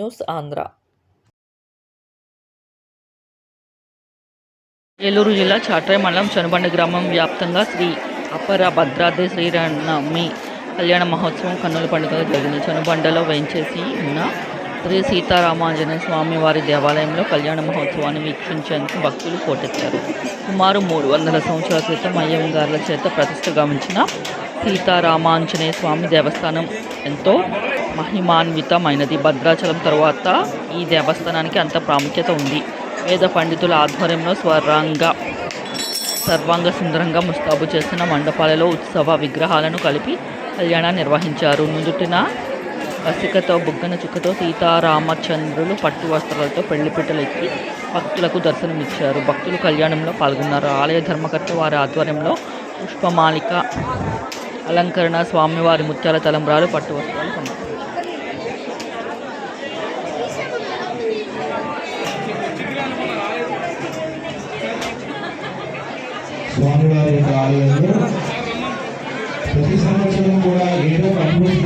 News Andhra Eluru జిల్లా చాట్రాయి మండలం చనుబండ గ్రామం వ్యాప్తంగా శ్రీ అపర భద్రాద్రి శ్రీరామనవమి కళ్యాణ మహోత్సవం కన్నుల పండుగ జరిగింది. చనుబండలో వెంచేసి ఉన్న శ్రీ సీతారామాంజనేయ స్వామి వారి దేవాలయంలో కళ్యాణ మహోత్సవాన్ని వీక్షించేందుకు భక్తులు పోటెత్తారు. సుమారు మూడు వందల సంవత్సరాల క్రితం అయ్యంగార్ల చేత ప్రతిష్ట గమించిన సీతారామాంజనేయ స్వామి దేవస్థానం ఎంతో మహిమాన్వితమైనది. భద్రాచలం తరువాత ఈ దేవస్థానానికి అంత ప్రాముఖ్యత ఉంది. వేద పండితుల ఆధ్వర్యంలో స్వరంగ సర్వాంగ సుందరంగా ముస్తాబు చేసిన మండపాలలో ఉత్సవ విగ్రహాలను కలిపి కళ్యాణ నిర్వహించారు. నుదుటిన రసికతో బుగ్గన చుక్కతో సీతారామచంద్రులు పట్టు వస్త్రాలతో పెళ్ళిపీటలు ఎక్కి భక్తులకు దర్శనమిచ్చారు. భక్తులు కళ్యాణంలో పాల్గొన్నారు. ఆలయ ధర్మకర్త వారి ఆధ్వర్యంలో పుష్పమాలిక అలంకరణ స్వామివారి ముత్యాల తలంబ్రాలు పట్టు వస్త్రాలు స్వామివారి యొక్క ఆలయంలో ప్రతి సంవత్సరం కూడా ఏదో ఒక అనుభూతి